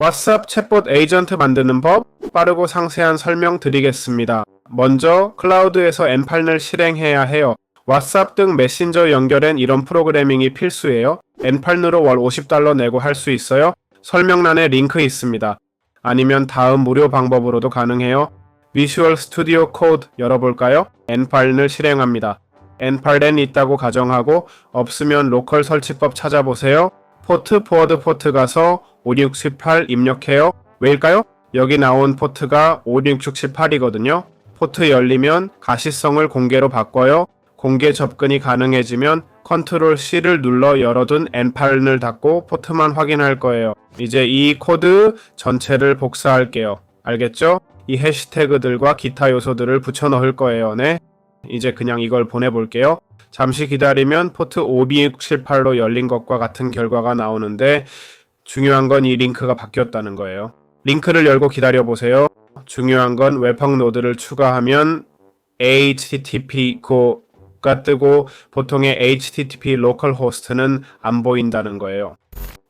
왓츠앱 챗봇 에이전트 만드는 법 빠르고 상세한 설명 드리겠습니다. 먼저 클라우드에서 N8을 실행해야 해요. 왓츠앱 등 메신저 연결엔 이런 프로그래밍이 필수예요. N8으로 월 50달러 내고 할 수 있어요. 설명란에 링크 있습니다. 아니면 다음 무료 방법으로도 가능해요. 비주얼 스튜디오 코드 열어볼까요? N8을 실행합니다. N8엔 있다고 가정하고 없으면 로컬 설치법 찾아보세요. 포트 포워드 포트 가서 5618 입력해요. 왜일까요? 여기 나온 포트가 5618이거든요. 포트 열리면 가시성을 공개로 바꿔요. 공개 접근이 가능해지면 컨트롤 C를 눌러 열어둔 N8을 닫고 포트만 확인할 거예요. 이제 이 코드 전체를 복사할게요. 알겠죠? 이 해시태그들과 기타 요소들을 붙여 넣을 거예요. 네. 이제 그냥 이걸 보내볼게요. 잠시 기다리면 포트 5678로 열린 것과 같은 결과가 나오는데 중요한 건 이 링크가 바뀌었다는 거예요. 링크를 열고 기다려 보세요. 중요한 건 웹학 노드를 추가하면 HTTP 고가 뜨고 보통의 HTTP 로컬 호스트는 안 보인다는 거예요.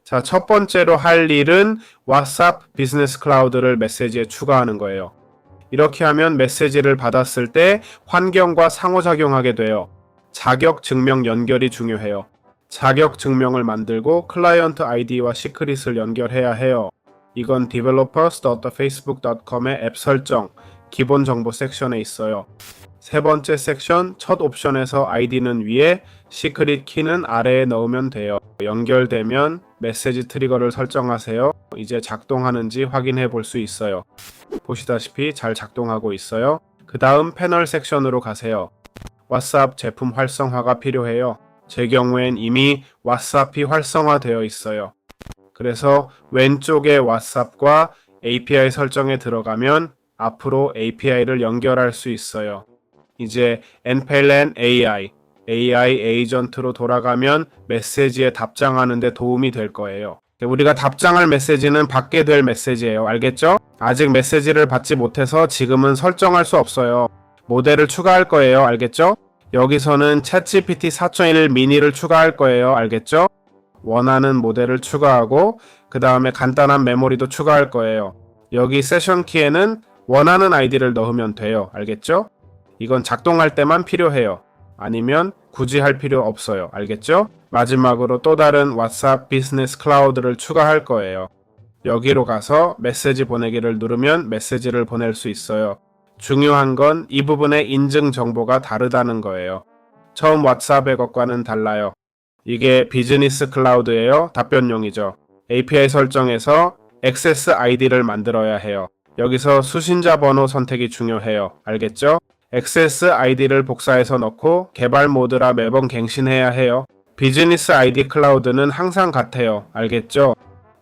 자, 첫 번째로 할 일은 왓츠앱 비즈니스 클라우드를 메시지에 추가하는 거예요. 이렇게 하면 메시지를 받았을 때 환경과 상호작용하게 돼요. 자격 증명 연결이 중요해요. 자격 증명을 만들고 클라이언트 아이디와 시크릿을 연결해야 해요. 이건 developers.facebook.com의 앱 설정, 기본 정보 섹션에 있어요. 세 번째 섹션, 첫 옵션에서 아이디는 위에, 시크릿 키는 아래에 넣으면 돼요. 연결되면 메시지 트리거를 설정하세요. 이제 작동하는지 확인해 볼 수 있어요. 보시다시피 잘 작동하고 있어요. 그 다음 패널 섹션으로 가세요. 왓츠앱 제품 활성화가 필요해요. 제 경우엔 이미 왓츠앱이 활성화되어 있어요. 그래서 왼쪽에 왓츠앱과 API 설정에 들어가면 앞으로 API를 연결할 수 있어요. 이제 nplan AI, AI 에이전트로 돌아가면 메시지에 답장하는 데 도움이 될 거예요. 우리가 답장할 메시지는 받게 될 메시지예요. 알겠죠? 아직 메시지를 받지 못해서 지금은 설정할 수 없어요. 모델을 추가할 거예요. 알겠죠? 여기서는 챗GPT 4.1 미니를 추가할 거예요. 알겠죠? 원하는 모델을 추가하고 그 다음에 간단한 메모리도 추가할 거예요. 여기 세션 키에는 원하는 아이디를 넣으면 돼요. 알겠죠? 이건 작동할 때만 필요해요. 아니면 굳이 할 필요 없어요. 알겠죠? 마지막으로 또 다른 왓츠앱 비즈니스 클라우드를 추가할 거예요. 여기로 가서 메시지 보내기를 누르면 메시지를 보낼 수 있어요. 중요한 건 이 부분의 인증 정보가 다르다는 거예요. 처음 왓츠앱의 것과는 달라요. 이게 비즈니스 클라우드예요. 답변용이죠. API 설정에서 액세스 아이디를 만들어야 해요. 여기서 수신자 번호 선택이 중요해요. 알겠죠? 액세스 아이디를 복사해서 넣고 개발 모드라 매번 갱신해야 해요. 비즈니스 아이디 클라우드는 항상 같아요. 알겠죠?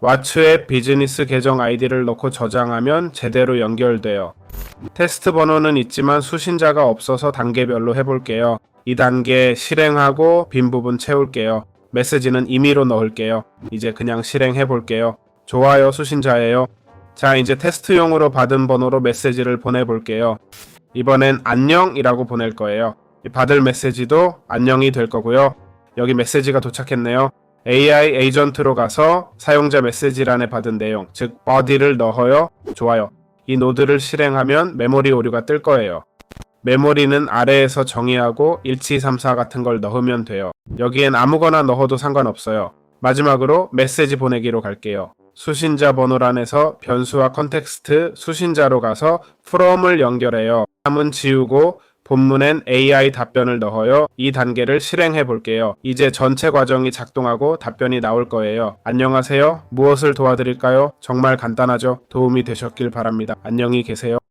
왓츠의 비즈니스 계정 아이디를 넣고 저장하면 제대로 연결돼요. 테스트 번호는 있지만 수신자가 없어서 단계별로 해볼게요. 이 단계 실행하고 빈 부분 채울게요. 메시지는 임의로 넣을게요. 이제 그냥 실행해 볼게요. 좋아요, 수신자예요. 자, 이제 테스트용으로 받은 번호로 메시지를 보내볼게요. 이번엔 안녕이라고 보낼 거예요. 이 받을 메시지도 안녕이 될 거고요. 여기 메시지가 도착했네요. AI 에이전트로 가서 사용자 메시지란에 받은 내용, 즉 body를 넣어요. 좋아요. 이 노드를 실행하면 메모리 오류가 뜰 거예요. 메모리는 아래에서 정의하고 1734 같은 걸 넣으면 돼요. 여기엔 아무거나 넣어도 상관없어요. 마지막으로 메시지 보내기로 갈게요. 수신자 번호란에서 변수와 컨텍스트 수신자로 가서 from을 연결해요. 함은 지우고 본문엔 AI 답변을 넣어요. 이 단계를 실행해 볼게요. 이제 전체 과정이 작동하고 답변이 나올 거예요. 안녕하세요. 무엇을 도와드릴까요? 정말 간단하죠? 도움이 되셨길 바랍니다. 안녕히 계세요.